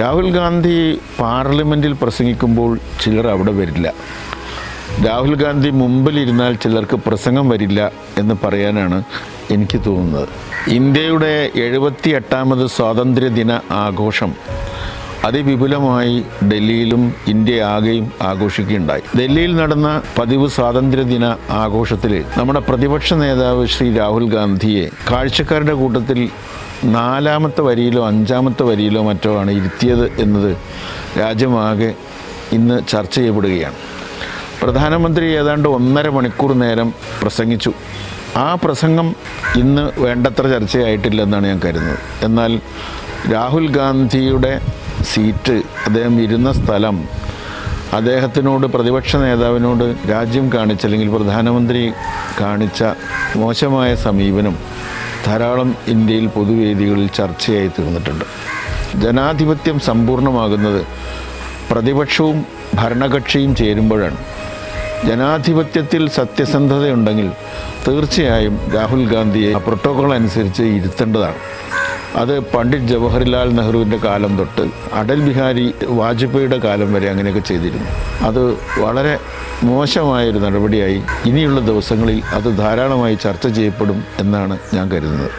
രാഹുൽ ഗാന്ധി പാർലമെന്റിൽ പ്രസംഗിക്കുമ്പോൾ ചിലർ അവിടെ വരില്ല. രാഹുൽ ഗാന്ധി മുമ്പിലിരുന്നാൽ ചിലർക്ക് പ്രസംഗം വരില്ല എന്ന് പറയാനാണ് എനിക്ക് തോന്നുന്നത്. ഇന്ത്യയുടെ എഴുപത്തി എട്ടാമത് സ്വാതന്ത്ര്യ ദിന ആഘോഷം അതിവിപുലമായി ഡൽഹിയിലും ഇന്ത്യ ആകെയും ആഘോഷിക്കുകയുണ്ടായി. ഡൽഹിയിൽ നടന്ന പതിവ് സ്വാതന്ത്ര്യദിന ആഘോഷത്തിൽ നമ്മുടെ പ്രതിപക്ഷ നേതാവ് ശ്രീ രാഹുൽ ഗാന്ധിയെ കാഴ്ചക്കാരുടെ കൂട്ടത്തിൽ നാലാമത്തെ വരിയിലോ അഞ്ചാമത്തെ വരിയിലോ മറ്റോ ആണ് ഇരുത്തിയത് എന്നത് രാജ്യമാകെ ഇന്ന് ചർച്ച ചെയ്യപ്പെടുകയാണ്. പ്രധാനമന്ത്രി ഏതാണ്ട് ഒന്നര മണിക്കൂർ നേരം പ്രസംഗിച്ചു. ആ പ്രസംഗം ഇന്ന് വേണ്ടത്ര ചർച്ചയായിട്ടില്ലെന്നാണ് ഞാൻ കരുതുന്നത്. എന്നാൽ രാഹുൽ ഗാന്ധിയുടെ സീറ്റ് അദ്ദേഹം ഇരുന്ന സ്ഥലം അദ്ദേഹത്തിനോട് പ്രതിപക്ഷ നേതാവിനോട് രാജ്യം കാണിച്ച അല്ലെങ്കിൽ പ്രധാനമന്ത്രി കാണിച്ച മോശമായ സമീപനം ധാരാളം ഇന്ത്യയിൽ പൊതുവേദികളിൽ ചർച്ചയായി തീർന്നിട്ടുണ്ട്. ജനാധിപത്യം സമ്പൂർണമാകുന്നത് പ്രതിപക്ഷവും ഭരണകക്ഷിയും ചേരുമ്പോഴാണ്. ജനാധിപത്യത്തിൽ സത്യസന്ധതയുണ്ടെങ്കിൽ തീർച്ചയായും രാഹുൽ ഗാന്ധിയെ പ്രോട്ടോകോൾ അനുസരിച്ച് ഇരുത്തേണ്ടതാണ്. അത് പണ്ഡിറ്റ് ജവഹർലാൽ നെഹ്റുവിന്റെ കാലം തൊട്ട് അടൽ ബിഹാരി വാജ്പേയിയുടെ കാലം വരെ അങ്ങനെയൊക്കെ ചെയ്തിരുന്നു. അത് വളരെ മോശമായൊരു നടപടിയായി ഇനിയുള്ള ദിവസങ്ങളിൽ അത് ധാരാളമായി ചർച്ച ചെയ്യപ്പെടും എന്നാണ് ഞാൻ കരുതുന്നത്.